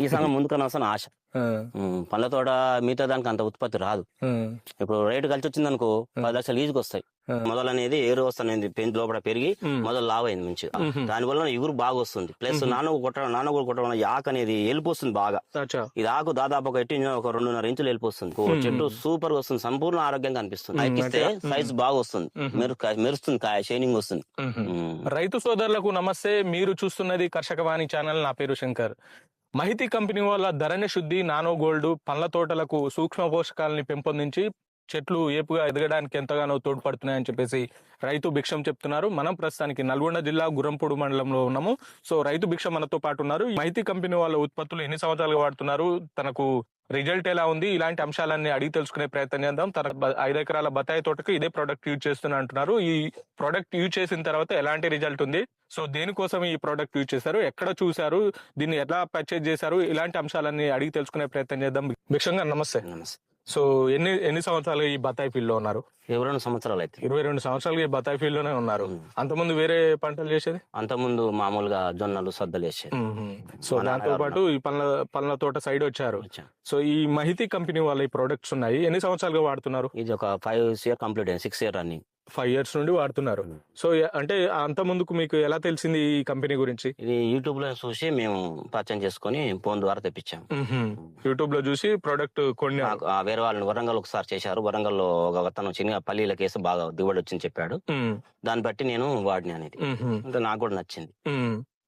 ఈ సంఘం ముందుకన్నా వస్తాను ఆశ. పండ్ల తోట మిగతా దానికి అంత ఉత్పత్తి రాదు. ఇప్పుడు రేటు కలిసి వచ్చింది అనుకో పది లక్షలు ఈజీకి వస్తాయి. మొదలు అనేది ఏరు వస్తుంది పెంచి లోపల పెరిగి. మొదలు లావ్ అయింది మంచిగా. మ్మ్. దాని వల్ల ఇగురు బాగా వస్తుంది. ప్లస్ నాన్న కొట్టడం నాన్న కూడా కొట్టడం ఆకు అనేది వెళ్ళిపోతుంది బాగా. ఇది ఆకు దాదాపు ఒక ఎట్టి ఒక రెండున్నర ఇంచులు వెళ్ళిపోతుంది చెట్టు సూపర్గా వస్తుంది. సంపూర్ణ ఆరోగ్యంగా అనిపిస్తుంది. ఎక్కిస్తే సైజ్ బాగా వస్తుంది. మెరు మెరుస్తుంది కాయ షైనింగ్ వస్తుంది. రైతు సోదరులకు నమస్తే. మీరు చూస్తున్నది కర్షక వాణి ఛానల్. నా పేరు శంకర్. మహితి కంపెనీ వాళ్ళ ధరణి శుద్ధి నానో గోల్డ్ పండ్ల తోటలకు సూక్ష్మ పోషకాలని పెంపొందించి చెట్లు ఏపుగా ఎదగడానికి ఎంతగానో తోడ్పడుతున్నాయని చెప్పేసి రైతు భిక్షం చెప్తున్నారు. మనం ప్రస్తుతానికి నల్గొండ జిల్లా గురంపూడు మండలంలో ఉన్నాము. సో రైతు భిక్షం మనతో పాటు ఉన్నారు. మైతి కంపెనీ వాళ్ళ ఉత్పత్తులు ఎన్ని సంవత్సరాలుగా వాడుతున్నారు? తనకు రిజల్ట్ ఎలా ఉంది? ఇలాంటి అంశాలన్నీ అడిగి తెలుసుకునే ప్రయత్నం చేద్దాం. తన బ- ఐదు ఎకరాల బత్తాయి తోటకు ఇదే ప్రోడక్ట్ యూజ్ చేస్తున్నా అంటున్నారు. ఈ ప్రోడక్ట్ యూజ్ చేసిన తర్వాత ఎలాంటి రిజల్ట్ ఉంది? సో దేనికోసం ఈ ప్రోడక్ట్ యూజ్ చేశారు? ఎక్కడ చూశారు? దీన్ని ఎలా పర్చేజ్ చేశారు? ఇలాంటి అంశాలన్నీ అడిగి తెలుసుకునే ప్రయత్నం చేద్దాం. భిక్షంగా నమస్తే. నమస్తే. సో ఎన్ని ఎన్ని సంవత్సరాలు ఈ బత్తాయి ఫీల్డ్లో ఉన్నారు? ఇరవై రెండు సంవత్సరాలు అయితే. ఇరవై రెండు సంవత్సరాలు ఈ బత్తాయి ఫీల్డ్లోనే ఉన్నారు అంతకుముందు వేరే పంటలు చేసేది? అంతకుముందు మామూలుగా జొన్నలు సద్దలు వేసేది సో దాంతో పాటు ఈ పళ్ళ పళ్ళ తోట సైడ్ వచ్చారు. వచ్చా. సో ఈ మహితి కంపెనీ వాళ్ళ ఈ ప్రొడక్ట్స్ ఉన్నాయి. ఎన్ని సంవత్సరాలుగా వాడుతున్నారు? ఇది ఒక ఫైవ్ ఇయర్ కంప్లీట్ అయింది. Six year running. Five years నుండి వాడుతున్నారు. సో ఎ- అంటే అంత ముందుకు మీకు ఎలా తెలిసింది ఈ కంపెనీ గురించి? ఇది యూట్యూబ్లో చూసి మేము పరిచయం చేసుకొని ఫోన్ ద్వారా తెప్పించాం. యూట్యూబ్లో చూసి ప్రోడక్ట్ కొన్ని. వేరే వాళ్ళని వరంగల్ ఒకసారి చేశారు. వరంగల్లో ఒక అతను చిన్న పల్లీల కేసు బాగా దిగుబడి వచ్చింది చెప్పాడు. దాన్ని బట్టి నేను వాడిని అనేది. నాకు కూడా నచ్చింది.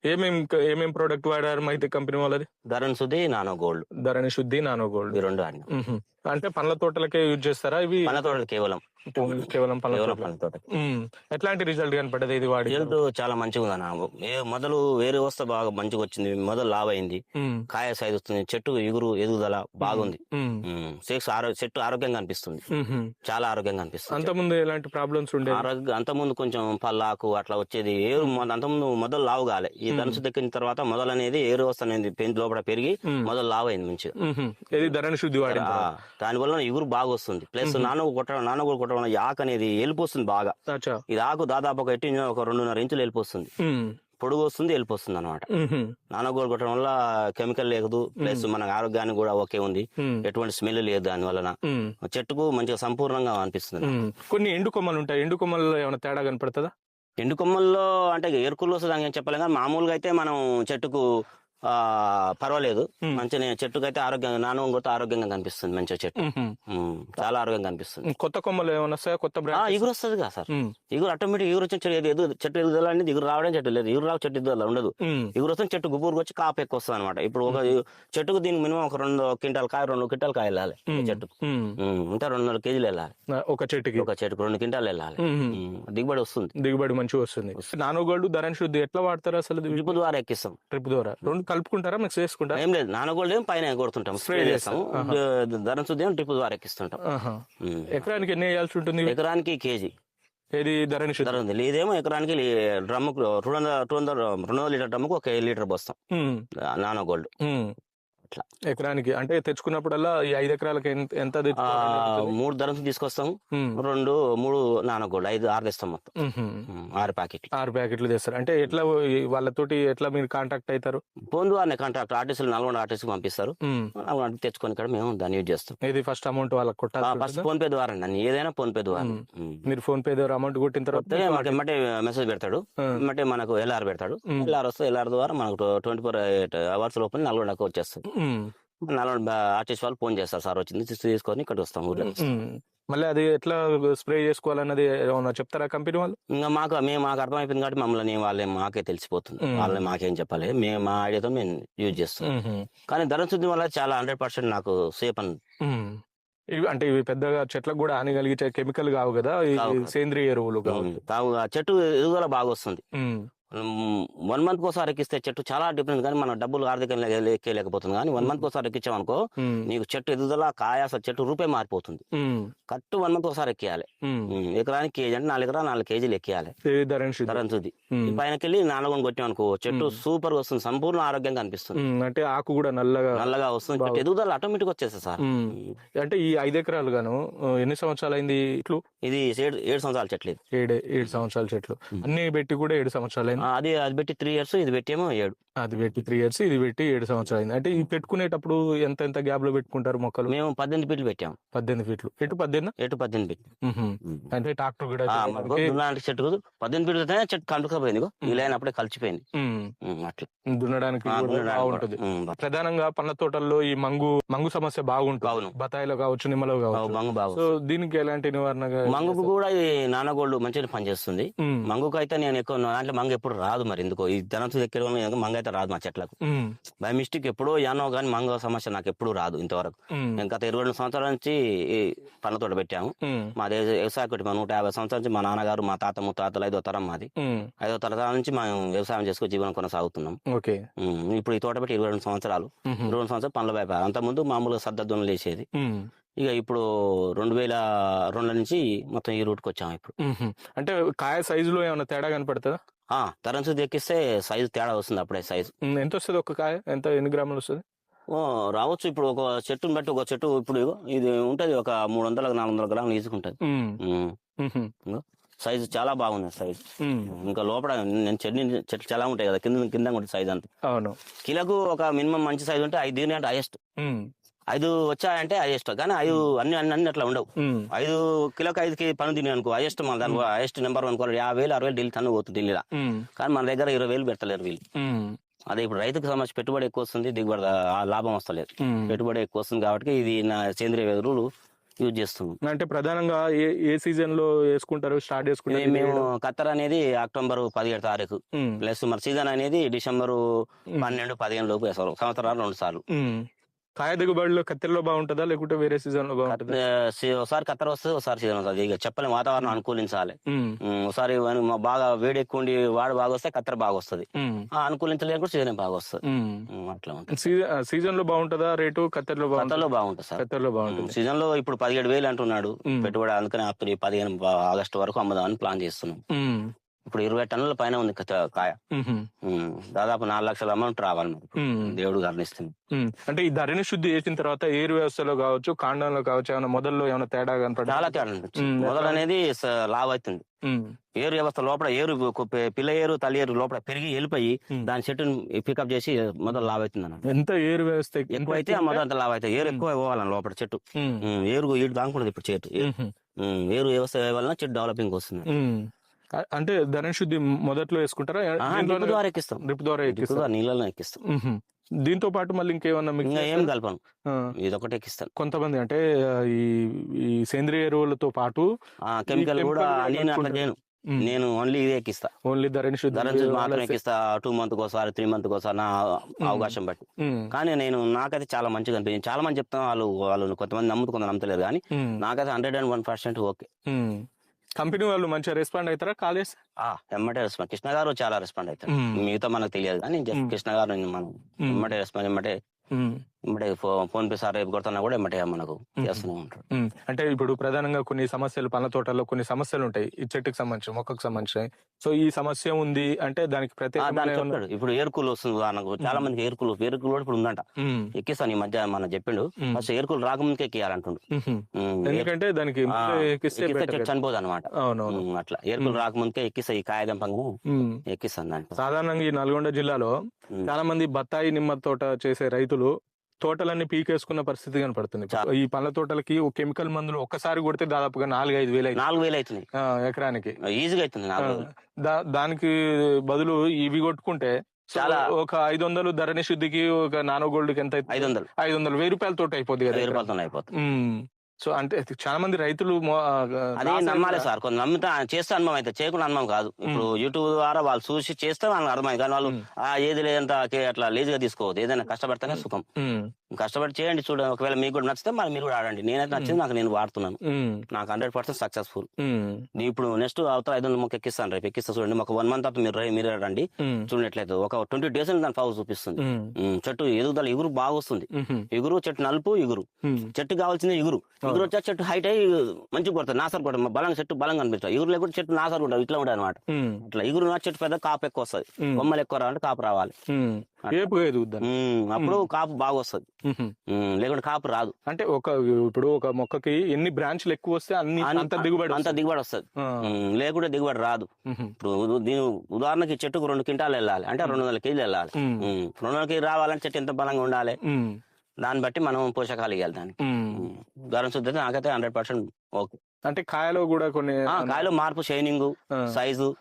ఏమేం ఏమేం ప్రోడక్ట్ వాడారు మహితి కంపెనీ వాళ్ళది? Dharan Sudhi nano gold. Dharani Shuddhi nano gold. ఈ రెండు అంటే పండ్ల తోటలకే యూజ్ చేస్తారా? ఇవి పళ్ళ తోటలు కేవలం. కేవలం పళ్ళ తోట ఎట్లాంటి రిజల్ట్ కనపడ్డది? ఇది వాడి రిజల్ట్ చాలా మంచిగా ఉంది అన్న మొదలు వేరే వస్తే బాగా మంచిగా వచ్చింది మొదలు లావ్ అయింది. కాయ సైజ్ వస్తుంది. చెట్టు ఎగురు ఎదుగుదల బాగుంది. చెట్టు ఆరోగ్యంగా అనిపిస్తుంది. చాలా ఆరోగ్యంగా అనిపిస్తుంది. అంతకుముందు ఎలాంటి ప్రాబ్లమ్స్ ఉండేవి? ఆరోగ్య అంతకుముందు కొంచెం పల్లాకు అట్లా వచ్చేది. ఏరు మొద- అంతకుముందు మొదలు లావు కాలే. ఈ ధనుసు దక్కిన తర్వాత మొదలు అనేది ఏరు వస్తు అనేది పెంచి లోపల పెరిగి. మొదలు లావు అయింది మంచిగా. ధరణి శుద్ధి వాడి ఆ, దాని వల్ల ఎగురు బాగా వస్తుంది ప్లస్ నాన్న కొట్టడం నాన్న కూడా కొట్టడం వల్ల ఆకు అనేది వెళ్ళిపోస్తుంది బాగా. ఇది ఆకు దాదాపు ఒక ఎట్టి ఒక రెండున్నర ఇంచులు వెళ్ళిపోతుంది ఉమ్, పొడుగు వస్తుంది వెళ్ళిపోతుంది అనమాట కూడా కొట్టడం వల్ల కెమికల్ లేదు ప్లస్ మన ఆరోగ్యానికి కూడా ఓకే ఉంది. ఎటువంటి స్మెల్ లేదు దాని వలన. చెట్టుకు మంచిగా సంపూర్ణంగా అనిపిస్తుంది. కొన్ని ఎండు కొమ్మలు ఉంటాయి. ఎండు కొమ్మల్లో ఏమైనా తేడా కనపడుతుందా? ఎండు కొమ్మల్లో అంటే ఎరుకుల్లో వస్తుంది అని చెప్పలేం కానీ మామూలుగా అయితే మనం చెట్టుకు పర్వాలేదు. మంచిగా చెట్టుకు అయితే ఆరోగ్యంగా నాన్న కొత్త ఆరోగ్యంగా కనిపిస్తుంది మంచిగా చెట్టు. చాలా ఆరోగ్యంగా కనిపిస్తుంది. కొత్త కొమ్మలు ఏమైనా వస్తాయా? కొత్త ఇగురు వస్తుంది కదా సార్. ఇగురు ఆటోమేటిక్ ఇగురు వచ్చిన చెట్టు ఎదు చెట్టు ఎదుగుదల అనేది ఇగురు రావడం చెట్టు లేదు. ఇగురు రావు చెట్టు ఎదుగుదల ఉండదు. ఇగురు వస్తుంది చెట్టు గుబూరుకు వచ్చి కాపు ఎక్కువ వస్తుంది అనమాట ఇప్పుడు ఒక చెట్టుకు దీనికి మినిమం ఒక రెండు క్వింటాల్ కాయ రెండు క్వింటాల్ కాయ వెళ్ళాలి చెట్టుకు. ఇంకా రెండున్నర కేజీలు వెళ్ళాలి. ఒక చెట్టుకి. ఒక చెట్టుకు రెండు క్వింటాల్ వెళ్ళాలి. దిగుబడి వస్తుంది. దిగుబడి మంచిగా వస్తుంది. నానో గోల్డ్ ధరణి శుద్ధి ఎట్లా వాడతారు అసలు? డ్రిప్ ద్వారా ఎక్కిస్తాం. ట్రిప్ ద్వారా. రెండు కలుపుకుంటారా మిక్స్ చేసుకుంటారా? ఏం లేదు నానగోల్డ్ ఏం పైన కొడుతుంటాం స్ప్రే చేస్తాం ధరం శుద్ధి డ్రిప్ ద్వారా ఎక్కిస్తుంటాం. ఎకరానికి ఎన్ని వేయాల్సి ఉంటుంది? ఎకరానికి కేజీ. ఏది శుద్ధి ధర ఉంది. ఇదేమో ఎకరానికి డ్రమ్ముకు రెండు వందల టూ వందల రెండు వందల లీటర్ డ్రమ్ముకు ఒక లీటర్ పోస్తాం ఉమ్, నానో గోల్డ్. అట్లా. ఎకరానికి అంటే తెచ్చుకున్నప్పుడల్లా ఈ ఐదు ఎకరాలకి ఎంత? మూడు ధరం తీసుకొస్తాం. రెండు మూడు నానో గోల్డ్ ఐదు ఆరు తెస్తాం మొత్తం. ఆరు ప్యాకెట్లు. ఆరు ప్యాకెట్లు తెస్తారు. అంటే ఎట్లా వాళ్ళతోటి ఎట్లా మీరు కాంటాక్ట్ అవుతారు ఫోన్ ద్వారా కాంట్రాక్ట్ ఆర్టీసీలు నల్గొండ ఆర్టీసీకి పంపిస్తారు. తెచ్చుకొని ఇక్కడ మేము దాన్ని యూజ్ చేస్తాం. ఇది ఫస్ట్ అమౌంట్ వాళ్ళకి కొట్టాలి ఫస్ట్ ఫోన్ పే ద్వారా అండి ఏదైనా ఫోన్ పే ద్వారా. మీరు ఫోన్ పే ద్వారా అమౌంట్ కొట్టిన తర్వాత ఎమ్మటే మెసేజ్ పెడతాడు. ఎమ్మటే మనకు ఎల్ఆర్ పెడతాడు. ఎల్ఆర్ వస్తే ఎల్ఆర్ ద్వారా మనకు ట్వంటీ ఫోర్ అవర్స్ లోపల నల్గొండకు వచ్చేస్తుంది ఉమ్, నల్గొండ ఆర్టిస్ట్ వాళ్ళు ఫోన్ చేస్తారు. సార్ వచ్చింది తీసి- తీసుకొని ఇక్కడ వస్తాం ఊర్లో. మళ్ళీ అది ఎట్లా స్ప్రే చేసుకోవాలన్నది ఏమన్నా చెప్తారా కంపెనీ వాళ్ళు? ఇంకా మాకు మేము మాకు అర్థమైపోయింది కాబట్టి మమ్మల్ని వాళ్ళే మాకే తెలిసిపోతుంది. వాళ్ళని మాకేం చెప్పాలి. మేము మా ఐడియాతో మేము యూజ్ చేస్తాం. కానీ ధర శుద్ధి వల్ల చాలా హండ్రెడ్ పర్సెంట్ నాకు సేఫ్ అని. ఇవి అంటే ఇవి పెద్దగా చెట్లకు కూడా హాని కలిగించే కెమికల్ కావు కదా. సేంద్రియ ఎరువులు కావు. చెట్టు ఎదుగుదల బాగా వస్తుంది వన్ మంత్ కోసారి ఎక్కిస్తే చెట్టు చాలా డిఫరెంట్ కానీ మన డబ్బులు ఆర్థికంగా ఎక్కేయలేకపోతుంది కానీ వన్ మంత్ కోసారి ఎక్కించామనుకో నీకు చెట్టు ఎదుగుదల కాయ అసలు చెట్టు రూపే మారిపోతుంది. కరెక్ట్ వన్ మంత్ ఒకసారి ఎక్కియాలి. ఎకరానికి కేజీ అంటే నాలుగు ఎకరా నాలుగు కేజీలు ఎక్కియాలి. ఇది ధరణి శుద్ధి. ధరం శుద్ధి ఉమ్, ఈ పైనకి వెళ్ళి నాలుగు కొట్టాం అనుకో చెట్టు. సూపర్ వస్తుంది సంపూర్ణ ఆరోగ్యంగా అనిపిస్తుంది. అంటే ఆకు కూడా నల్లగా నల్లగా వస్తుంది. చెట్టు ఎదుగుదల ఆటోమేటిక్ వచ్చేస్తుంది సార్. అంటే ఈ ఐదు ఎకరాలు గాను ఎన్ని సంవత్సరాలు అయింది ఇట్లు? ఇది ఏడు ఏడు సంవత్సరాల చెట్లు ఏడు ఏడు సంవత్సరాల చెట్లు. అన్ని పెట్టి కూడా ఏడు సంవత్సరాలు అది అది పెట్టి త్రీ ఇయర్స్ ఇది పెట్టేమో ఏడు. అది పెట్టి త్రీ ఇయర్స్ ఇది పెట్టి ఏడు సంవత్సరాలు అయింది. అంటే ఇది పెట్టుకునేటప్పుడు ఎంత ఎంత గ్యాప్లో పెట్టుకుంటారు మొక్కలు? మేము పద్దెనిమిది ఫీట్లు పెట్టాము పద్దెనిమిది ఫీట్లు. ఎటు పద్దెనిమిది? ఎటు పద్దెనిమిది ఫీట్లు. అంటే ట్రాక్టర్ కూడా చెట్టు పద్దెనిమిది ఫీట్లు అయితే చెట్టు కంటుకపోయింది. ఈ లైన్ అప్పుడే కలిసిపోయింది. అట్లా. దున్నడానికి బాగుంటది. ప్రధానంగా పండ్ల తోటల్లో ఈ మంగు మంగు సమస్య బాగుంటుంది. అవును. బత్తాయిలో కావచ్చు నిమ్మలో కావచ్చు. మంగు బాగు సో దీనికి ఎలాంటి నివారణగా మంగుకు కూడా ఈ నానగోల్డ్ మంచిగా పనిచేస్తుంది. మంగుకు అయితే నేను ఎక్కువ దాంట్లో మంగు ఎప్పుడు రాదు మరి ఎందుకో. ఈ ధనంతో ఎక్కడ మంగ అయితే రాదు మా చెట్లకు. బై మిస్టేక్ ఎప్పుడో యానో కానీ మంగ సమస్య నాకు ఎప్పుడు రాదు ఇంతవరకు. నేను గత ఇరవై రెండు సంవత్సరాల నుంచి పండ్ల తోట పెట్టాము. మా వ్యవసాయ కుటుంబం నూట యాభై సంవత్సరాల నుంచి మా నాన్నగారు మా తాత ముత్తాతలు ఐదో తరం మాది. ఐదో తరతరాల నుంచి మేము వ్యవసాయం చేసుకుని జీవనం కొనసాగుతున్నాం. ఓకే. ఇప్పుడు ఈ తోట పెట్టి ఇరవై రెండు సంవత్సరాలు. ఇరవై రెండు సంవత్సరాలు పండ్ల వ్యాపారం. అంతకుముందు మామూలుగా సద్దద్దులు వేసేది. ఇక ఇప్పుడు రెండు వేల రెండు నుంచి మొత్తం ఈ రూట్కి వచ్చాము ఇప్పుడు. అంటే కాయ సైజులో ఏమైనా తేడా కనపడుతుందా? తరంచు ఎక్కిస్తే సైజు తేడా వస్తుంది అప్పుడే సైజు. ఎంత వస్తుంది ఒక కాయ? ఎంత ఎన్ని గ్రాములు వస్తుంది? ఓ రావచ్చు. ఇప్పుడు ఒక చెట్టుని బట్టి ఒక చెట్టు ఇప్పుడు ఇది ఉంటది. ఒక మూడు వందల నాలుగు వందల గ్రాములు. ఉహు, సైజు చాలా బాగుంది సైజు. ఇంకా లోపల నేను చెట్ని చెట్లు చాలా ఉంటాయి కదా కింద కింద ఉంటుంది సైజ్ అంతా. అవును. కిలోకు ఒక మినిమం మంచి సైజు ఉంటే ఐదు దీని అంటే హైయెస్ట్ ఐదు వచ్చాయంటే హైయెస్ట్ కానీ ఐదు అన్ని అన్ని అన్ని అట్లా ఉండవు. ఐదు కిలోకి ఐదు కి పని తిని అనుకో హైయెస్ట్ మన దాని హైయెస్ట్ నెంబర్ అనుకోవాలి యాభై వేలు అరవై వేలు ఢిల్లీ టన్ను పోతుంది ఢిల్లీలో. కానీ మన దగ్గర ఇరవై వేలు పెడతలేరు వీళ్ళు. అదే ఇప్పుడు రైతుకు సంబంధించి పెట్టుబడి ఎక్కువ వస్తుంది దిగుబడి ఆ లాభం వస్తలేదు. పెట్టుబడి ఎక్కువ వస్తుంది కాబట్టి ఇది నా సేంద్రియ ఎరువులు యూజ్ చేస్తున్నాం. అంటే ప్రధానంగా ఏ ఏ సీజన్లో వేసుకుంటారు స్టార్ట్ ఇది చేసుకుంటారు మేము కత్తర్ అనేది అక్టోబర్ పదిహేడు తారీఖు. ప్లస్ మరి సీజన్ అనేది డిసెంబర్ పన్నెండు పదిహేను లోపు వేస్తారు. సంవత్సరాలు రెండు సార్లు. కాయ దిగుబడిలో కత్తెరలో బాగుంటుందా? లేకుంటే వేరే సీజన్లో బాగుంటుందా? ఒకసారి కత్తర్ వస్తుంది ఒకసారి సీజన్ వస్తుంది. ఇక చెప్పలేం వాతావరణం అనుకూలించాలి. ఒకసారి బాగా వేడి ఎక్కువ ఉండి వాడు బాగా వస్తే కత్తెర బాగా వస్తుంది. ఉమ్, ఆ, అనుకూలించలేదు కూడా సీజన్ బాగా వస్తుంది. అట్లా ఉంటుంది. సీజన్లో బాగుంటుందా? రేటు కత్తెరలో బాగుంటుందా? కత్తర్లో బాగుంటుంది సార్. కత్తెరలో బాగుంటుంది. సీజన్లో ఇప్పుడు పదిహేడు వేలు అంటున్నాడు. పెట్టుబడి అందుకని ఆపుతుంది పదిహేను ఆగస్టు వరకు అమ్మదామని ప్లాన్ చేస్తున్నాం. ఇప్పుడు ఇరవై టన్నుల పైన ఉంది కాయ. దాదాపు నాలుగు లక్షల అమౌంట్ రావాలి దేవుడు గర్ణిస్తుంది. అంటే ఈ ధరణి శుద్ధి చేసిన తర్వాత ఏరు వ్యవస్థలో కావచ్చు కాండంలో కావచ్చు ఏమైనా మొదల్లో ఏమైనా తేడా కనపడ చాలా తేడా మొదలు అనేది లావ్ అవుతుంది. ఏరు వ్యవస్థ లోపల ఏరు పిల్ల ఏరు తల్లి ఏరు లోపల పెరిగి వెళ్ళిపోయి. దాని చెట్టుని పికప్ చేసి మొదలు లావ్ అవుతుంది అన్న ఎంత ఏరు వ్యవస్థ ఎక్కువ అయితే అంత లావ్ అవుతుంది ఏరు ఎక్కువ పోవాలని లోపల చెట్టు. ఏరు ఈడు దాకుంటుంది ఇప్పుడు చెట్టు. ఏరు వ్యవస్థ వలన చెట్టు డెవలపింగ్ వస్తుంది. అంటే ధరణి శుద్ధి మొదట్లో వేసుకుంటారా? ద్వారా ఎక్కిస్తాం. ద్వారా నీళ్ళలో ఎక్కిస్తాం. దీంతో పాటు మళ్ళీ ఇంకేమన్నా ఇంకా ఏం? కలపను. ఆ, ఇది ఒకటి ఎక్కిస్తాను. కొంతమంది అంటే ఈ ఈ సేంద్రియ ఎరువులతో పాటు కెమికల్ కూడా నేను అట్లా. చేయను. నేను ఓన్లీ ఇదే ఎక్కిస్తా. ఓన్లీ ధరణి శుద్ధి ధర చూసి మాత్రం ఎక్కిస్తా. టూ మంత్ ఒకసారి త్రీ మంత్ ఒకసారి నా అవకాశం బట్టి. కానీ నేను నాకైతే చాలా మంచిగా అనిపించింది చాలా మంది చెప్తాను వాళ్ళు వాళ్ళు కొంతమంది నమ్ముతు కొంత నమ్మతలేరు కానీ నాకైతే hundred and one percent okay. Company వాళ్ళు మంచిగా రెస్పాండ్ అవుతారా? కాల్ చేస్తే? ఆ ఎమ్మటే రెస్పాండ్ కృష్ణ గారు చాలా రెస్పాండ్ అవుతారు. మిగతా మనకు తెలియదు కానీ జస్ట్. కృష్ణ గారు మనం ఎమ్మటే రెస్పాండ్ ఎమ్మటే ఫోన్ పే సార్ రేపు కొడుతున్నా కూడా ఎమ్మటే మనకు చేస్తూనే ఉంటారు. అంటే ఇప్పుడు ప్రధానంగా కొన్ని సమస్యలు పండ్ల తోటల్లో కొన్ని సమస్యలు ఉంటాయి. ఈ చెట్టుకి సంబంధించి మొక్కకు సంబంధించి. సో ఈ సమస్య ఉంది అంటే దానికి చెప్తాడు. ఇప్పుడు ఏర్కూలు వస్తుంది ఉదాహరణకు చాలా మందికి ఏర్కూలు ఏర్కూలు కూడా ఇప్పుడు ఉందంట. ఎక్కిస్తాను ఈ మధ్య మన చెప్పిండు. ఫస్ట్ ఏర్కూలు రాకముందుకే ఎక్కియాలంటుండు. ఎందుకంటే దానికి ముందే. చనిపోదు అనమాట అట్లా. ఏర్కూలు. రాకముందుకే ఎక్కిస్తా ఈ కాయదంపంగా ఉమ్. ఎక్కిస్తాను సాధారణంగా ఈ నల్గొండ జిల్లాలో. చాలా మంది బత్తాయి నిమ్మ తోట చేసే రైతులు తోటలన్నీ పీకేసుకున్న పరిస్థితి కనపడుతుంది. ఈ పండ్ల తోటలకి ఒక కెమికల్ మందులు ఒక్కసారి కొడితే దాదాపుగా నాలుగు ఐదు వేలు నాలుగు వేలు అవుతుంది ఎకరానికి ఈజీగా అవుతుంది దానికి బదులు ఇవి కొట్టుకుంటే చాలా- ఒక ఐదు వందలు ధరణి శుద్ధికి ఒక నానో గోల్డ్కి ఎంత ఐదు వందలు ఐదు వందలు వెయ్యి రూపాయల తోట అయిపోద్ది కదా వెయ్యి. రూపాయలతో అయిపోతుంది. సో అంటే చాలా మంది రైతులు అదే నమ్మాలి. సార్. కొంత నమ్మితే చేస్తే అనుభవం అయితే చేయకుండా అనుభవం కాదు. ఇప్పుడు యూట్యూబ్ ద్వారా వాళ్ళు చూసి చేస్తే వాళ్ళకి అర్థమైంది. కానీ వాళ్ళు. ఆ ఏది లేదంత అట్లా లేజీగా తీసుకోవద్దు. ఏదైనా కష్టపడితేనే సుఖం. కష్టపడి చేయండి చూడండి ఒకవేళ మీకు కూడా నచ్చితే మరి మీరు కూడా ఆడండి. నేనైతే నచ్చింది నాకు నేను వాడుతున్నాను. నాకు హండ్రెడ్ పర్సెంట్ సక్సెస్ఫుల్. ఇప్పుడు నెక్స్ట్ అవతల ఐదు వందల మొక్క ఎక్కిస్తాను రేపు. ఎక్కిస్తా చూడండి ఒక వన్ మంత్ తర్వాత మీరు మీరే. చూడండి ఎట్లయితే ఒక ట్వంటీ డేస్ దాని పవర్ చూపిస్తుంది. చెట్టు ఎదుగుదల ఎగురు బాగా వస్తుంది. ఎగురు చెట్టు నలుపు ఎగురు. చెట్టు కావాల్సింది ఎగురు. ఎగురు వచ్చే చెట్టు హైట్ అయ్యి మంచిగా కొడుతుంది నాసర్ కొడుతుంది బలంగా చెట్టు బలంగా కనిపిస్తుంది ఎగురు లేకుండా చెట్టు నాసర్ కూడా ఇట్లా ఉంటాయి అనమాట. అట్లా ఎగురు నా చెట్టు పెద్ద కాపు ఎక్కువ వస్తుంది. బొమ్మలు ఎక్కువ రావాలంటే కాపు రావాలి. ఏపుగా అప్పుడు కాపు బాగా వస్తుంది. లేకుంటే కాపు రాదు. అంటే ఒక ఇప్పుడు ఒక మొక్కకి ఎన్ని బ్రాంచ్లు ఎక్కువ వస్తే అన్ని అన్- అంత దిగుబడి అంత. దిగుబడి వస్తుంది. లేకుంటే దిగుబడి రాదు. ఇప్పుడు దీని ఉదాహరణకి చెట్టుకు రెండు క్వింటాలు వెళ్ళాలి. అంటే రెండు వందల కేజీలు వెళ్ళాలి. రెండు వందల కేజీ రావాలంటే చెట్టు ఎంత బలంగా ఉండాలి. దాన్ని బట్టి మనం పోషకాలు ఇవ్వాలి దానికి. గరం శుద్ధి నాకైతే హండ్రెడ్ పర్సెంట్ ఓకే. అంటే కాయలో కూడా కొన్ని కాయలో మార్పు షైనింగ్. సైజు.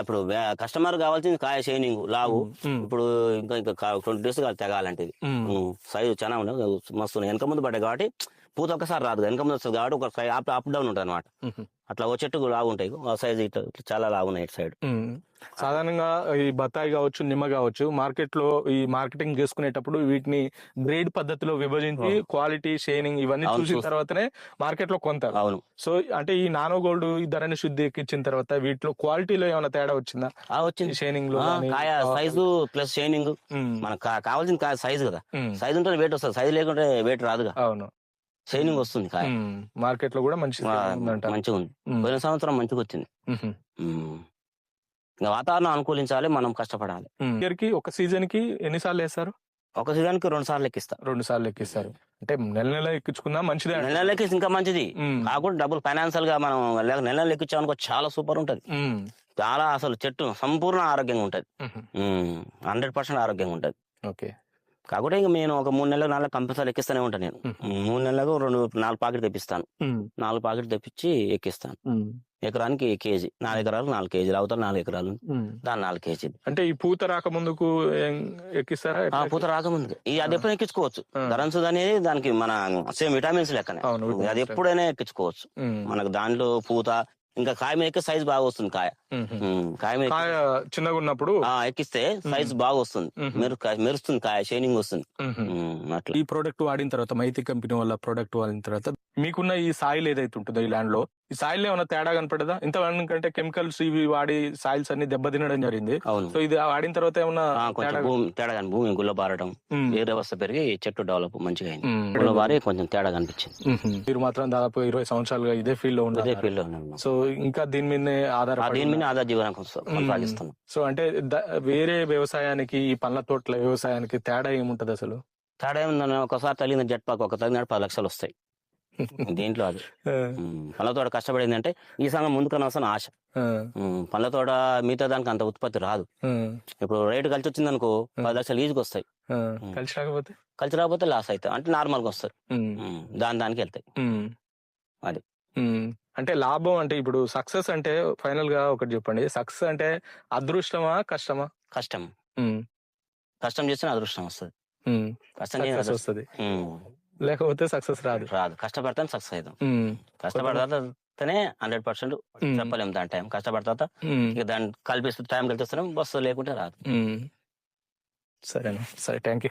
ఇప్పుడు కస్టమర్ కావాల్సింది కాయ షైనింగ్ లావు. ఇప్పుడు ఇంకా ఇంకా ట్వంటీ డేస్ తెగాలంటే ఇది మ్మ్. సైజు చాలా ఉండదు మస్తు. వెనక ముందు పడ్డాయి కాబట్టి పూత ఒక్కసారి రాదు వెనక ముందు వస్తుంది కాబట్టి ఒక సైడ్ అప్ అప్ డౌన్ ఉంటుంది అనమాట. అట్లా ఓ చెట్టు లావు ఉంటాయి ఆ సైజు ఇట్లా చాలా లావు ఉన్నాయి ఇటు సైడ్. సాధారణంగా ఈ బత్తాయి కావచ్చు నిమ్మ కావచ్చు మార్కెట్లో ఈ మార్కెటింగ్ చేసుకునేటప్పుడు వీటిని గ్రేడ్ పద్ధతిలో విభజించి. క్వాలిటీ షైనింగ్ ఇవన్నీ చూసిన. తర్వాతనే మార్కెట్లో కొంటారు అవును. సో అంటే ఈ నానో గోల్డ్ ఈ ధరని శుద్ధి ఎక్కించిన తర్వాత వీటిలో క్వాలిటీలో ఏమైనా తేడా వచ్చిందా? వచ్చింది. షైనింగ్లో కాయ సైజు ప్లస్ షైనింగ్. మనకు కావాల్సిన కాయ సైజు కదా. సైజు ఉంటే వెయిట్ వస్తుంది. సైజు లేకుంటే వెయిట్ రాదుగా. అవును. షైనింగ్ వస్తుంది మార్కెట్లో కూడా మంచి మంచిగా ఉంది పోయిన సంవత్సరం మంచిగా వచ్చింది వాతావరణం అనుకూలించాలి మనం కష్టపడాలి. ఇయర్కి ఒక సీజన్కి ఎన్నిసార్లు వేస్తారు? ఒక సీజన్కి రెండు సార్లు ఎక్కిస్తా రెండు సార్లు ఎక్కిస్తారు అంటే నెల నెల ఎక్కించుకున్నా మంచిదే నెల నెల ఎక్కిస్తే ఇంకా మంచిది. కాకుండా డబ్బులు ఫైనాన్షియల్గా మనం నెల నెల ఎక్కించామనుకో చాలా సూపర్ ఉంటది. చాలా అసలు చెట్టు సంపూర్ణ ఆరోగ్యంగా ఉంటది. హండ్రెడ్ పర్సెంట్ ఆరోగ్యంగా ఉంటది. ఓకే. కాకపోతే ఇంకా నేను ఒక మూడు నెలలకు నాలుగు కంపల్సరీ ఎక్కిస్తూనే ఉంటాను నేను. మూడు నెలలకు రెండు నాలుగు పాకెట్ తెప్పిస్తాను. నాలుగు పాకెట్ తెప్పించి ఎక్కిస్తాను. ఎకరానికి కేజీ నాలుగు ఎకరాలు నాలుగు కేజీలు అవతల నాలుగు ఎకరాలు. దాని నాలుగు కేజీలు అంటే ఈ పూత రాక ముందుకు ఏం ఎక్కిస్తారా ఆ? పూత రాకముందు ఈ అది ఎప్పుడైనా ఎక్కించుకోవచ్చు ఆ. ధరన్సుది అనేది దానికి మన సేమ్ విటామిన్స్ లెక్కనే అది ఎప్పుడైనా ఎక్కించుకోవచ్చు. మనకు దాంట్లో పూత ఇంకా కాయ మీద ఎక్కితే సైజ్ బాగా వస్తుంది కాయ. కాయ మీద కాయ చిన్నగా ఉన్నప్పుడు ఆ, ఎక్కిస్తే సైజ్ బాగా వస్తుంది. మెరు మెరుస్తుంది కాయ షైనింగ్ వస్తుంది. అట్లా. ఈ ప్రోడక్ట్ వాడిన తర్వాత మైతి కంపెనీ వల్ల ప్రోడక్ట్ వాడిన తర్వాత మీకున్న ఈ సాయిల్ ఏదైతే ఉంటుందో ఈ ల్యాండ్లో ఈ సాయిల్ ఏమైనా తేడా కనపడదా? ఇంత కంటే కెమికల్స్ ఇవి వాడి సాయిల్స్ అన్ని దెబ్బతినడం జరిగింది. సో ఇది వాడిన తర్వాత ఏమన్నా తేడా కానీ భూమి గుల్లబారడం మ్మ్. ఏ వ్యవస్థ పెరిగి చెట్టు డెవలప్ మంచిగా అయింది. కొంచెం తేడా కనిపించింది. మీరు మాత్రం దాదాపు ఇరవై సంవత్సరాలుగా ఇదే ఫీల్డ్లో ఉన్నారు ఫీల్డ్లో. సో ఇంకా దీని మీదనే ఆ ఆధారపడి దీని మీద ఆధార జీవనం కొనసాగిస్తున్నాం. సో అంటే వేరే వ్యవసాయానికి ఈ పండ్ల తోటల వ్యవసాయానికి తేడా ఏముంటది అసలు? తేడా ఏముందని ఒకసారి తగిలిన జట్ పాక ఒక తగిన పది లక్షలు వస్తాయి. దీంట్లో అది. పళ్ళ తోట కష్టపడింది అంటే ఈ సంఘం ముందుకని వస్తాను ఆశ. పళ్ళ తోట మిగతా దానికి అంత ఉత్పత్తి రాదు. ఇప్పుడు రేటు కలిసి వచ్చింది అనుకో పది లక్షలు ఈజీకి వస్తాయి. కలిసి రాకపోతే? కలిసి రాకపోతే లాస్ అవుతాయి. అంటే నార్మల్గా వస్తాయి. ఉమ్, ఉమ్, దాని దానికి వెళ్తాయి. అది. అంటే లాభం అంటే ఇప్పుడు సక్సెస్ అంటే ఫైనల్గా ఒకటి చెప్పండి. సక్సెస్ అంటే అదృష్టమా కష్టమా? కష్టం. కష్టం చేస్తే అదృష్టం వస్తుంది. కష్టం వస్తుంది. లేకపోతే సక్సెస్ రాదు. రాదు. కష్టపడితే సక్సెస్ అవుతాం. కష్టపడితేనే హండ్రెడ్ పర్సెంట్ చెప్పలేము దాని టైం కష్టపడతా ఇక దాన్ని కల్పిస్తే టైం కలిపిస్తాం బస్సు లేకుంటే రాదు. సరేనా. సరే థ్యాంక్ యూ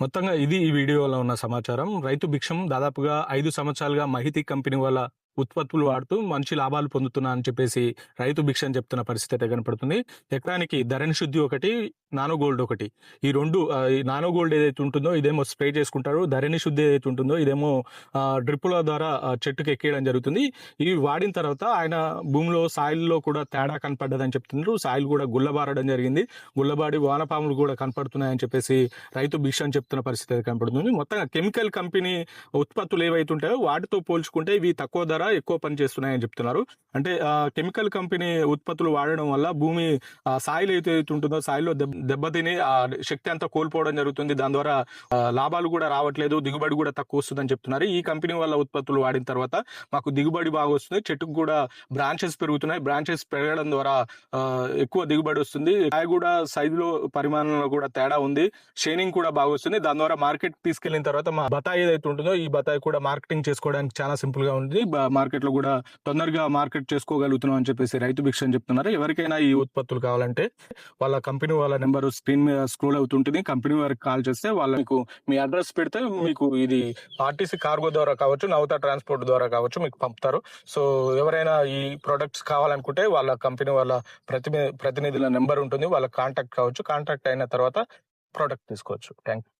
మొత్తంగా ఇది ఈ వీడియోలో ఉన్న సమాచారం. రైతు భిక్షం దాదాపుగా ఐదు సంవత్సరాలుగా మహితి కంపెనీ వాళ్ళ ఉత్పత్తులు వాడుతూ మంచి లాభాలు పొందుతున్నా అని చెప్పేసి రైతు భిక్ష అని చెప్తున్న పరిస్థితి అయితే కనపడుతుంది. ఎకరానికి ధరణి శుద్ధి ఒకటి నానో గోల్డ్ ఒకటి. ఈ రెండు ఈ నానో గోల్డ్ ఏదైతే ఉంటుందో ఇదేమో స్ప్రే చేసుకుంటారు. ధరణి శుద్ధి ఏదైతే ఉంటుందో ఇదేమో డ్రిప్పుల ద్వారా చెట్టుకు చెట్టుకి ఎక్కేయడం జరుగుతుంది. ఇవి వాడిన తర్వాత ఆయన భూమిలో సాయిల్లో కూడా తేడా కనపడ్డదని చెప్తున్నారు. సాయిల్ కూడా గుల్లబారడం జరిగింది. గుల్లబాడి వానపాములు కూడా కనపడుతున్నాయని చెప్పేసి రైతు భిక్ష అని చెప్తున్న పరిస్థితి అయితే కనపడుతుంది. మొత్తంగా కెమికల్ కంపెనీ ఉత్పత్తులు ఏవైతే ఉంటాయో వాటితో పోల్చుకుంటే ఇవి తక్కువ ధర ఎక్కువ పని చేస్తున్నాయని చెప్తున్నారు. అంటే కెమికల్ కంపెనీ ఉత్పత్తులు వాడడం వల్ల భూమి సాయిల్ అయితే ఉంటుందో సాయిల్లో దెబ్బతిని ఆ శక్తి అంతా కోల్పోవడం జరుగుతుంది. దాని ద్వారా లాభాలు కూడా రావట్లేదు దిగుబడి కూడా తక్కువ వస్తుందని చెప్తున్నారు. ఈ కంపెనీ వల్ల ఉత్పత్తులు వాడిన తర్వాత మాకు దిగుబడి బాగా వస్తుంది. చెట్టుకు కూడా బ్రాంచెస్ పెరుగుతున్నాయి. బ్రాంచెస్ పెరగడం ద్వారా ఎక్కువ దిగుబడి వస్తుంది. కాయ కూడా సైజులో పరిమాణంలో కూడా తేడా ఉంది. షైనింగ్ కూడా బాగా వస్తుంది. దాని ద్వారా మార్కెట్ తీసుకెళ్ళిన తర్వాత మా బతాయి ఏదైతే ఉంటుందో ఈ బతాయి కూడా మార్కెటింగ్ చేసుకోవడానికి చాలా సింపుల్గా ఉంది మార్కెట్లో కూడా తొందరగా మార్కెట్ చేసుకోగలుగుతున్నాం అని చెప్పేసి రైతు భిక్ష అని చెప్తున్నారు. ఎవరికైనా ఈ ఉత్పత్తులు కావాలంటే వాళ్ళ కంపెనీ వాళ్ళ నెంబర్ స్క్రీన్ మీద స్క్రోల్ అవుతుంటుంది. కంపెనీ వారికి కాల్ చేస్తే వాళ్ళ మీకు మీ అడ్రస్ పెడితే మీకు ఇది ఆర్టీసీ కార్గో ద్వారా కావచ్చు నవత ట్రాన్స్పోర్ట్ ద్వారా కావచ్చు మీకు పంపుతారు. సో ఎవరైనా ఈ ప్రొడక్ట్స్ కావాలనుకుంటే వాళ్ళ కంపెనీ వాళ్ళ ప్రతిని ప్రతినిధుల నెంబర్ ఉంటుంది. వాళ్ళ కాంటాక్ట్ కావచ్చు. కాంటాక్ట్ అయిన తర్వాత ప్రోడక్ట్ తీసుకోవచ్చు. Thank you